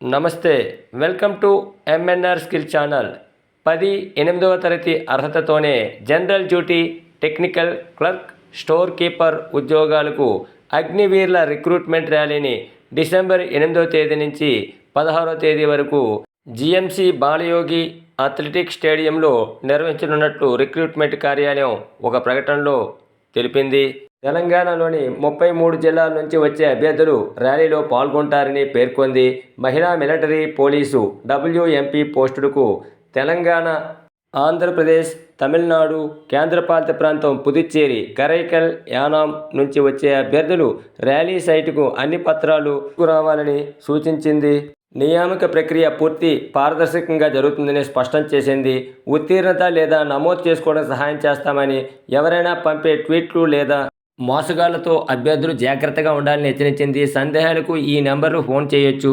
నమస్తే welcome to MNR skill channel పది ఎనిమిదవ తరగతి అర్హతతోనే general duty technical clerk store keeper ఉద్యోగాలకు అగ్నివీర్ల రిక్రూట్మెంట్ ర్యాలీని డిసెంబర్ ఎనిమిదవ తేదీ నుంచి పదహారవ తేదీ వరకు జిఎంసి బాలయోగి అథ్లెటిక్ స్టేడియంలో నిర్వహించనున్నట్లు రిక్రూట్మెంట్ కార్యాలయం ఒక ప్రకటనలో తెలిపింది. తెలంగాణలోని ముప్పై మూడు జిల్లాల నుంచి వచ్చే అభ్యర్థులు ర్యాలీలో పాల్గొంటారని పేర్కొంది మహిళా మిలిటరీ పోలీసు డబ్ల్యూఎంపీ పోస్టులకు తెలంగాణ ఆంధ్రప్రదేశ్ తమిళనాడు కేంద్రపాలిత ప్రాంతం పుదుచ్చేరి కరైకల్ యానాం నుంచి వచ్చే అభ్యర్థులు ర్యాలీ సైటుకు అన్ని పత్రాలు రావాలని సూచించింది. నియామక ప్రక్రియ పూర్తి పారదర్శకంగా జరుగుతుందని స్పష్టం చేసింది. ఉత్తీర్ణత లేదా నమోదు చేసుకోవడం సహాయం చేస్తామని ఎవరైనా పంపే ట్వీట్లు లేదా మోసగాళ్ళతో అభ్యర్థులు జాగ్రత్తగా ఉండాలని హెచ్చరించింది. సందేహాలకు ఈ నెంబర్ను ఫోన్ చేయొచ్చు.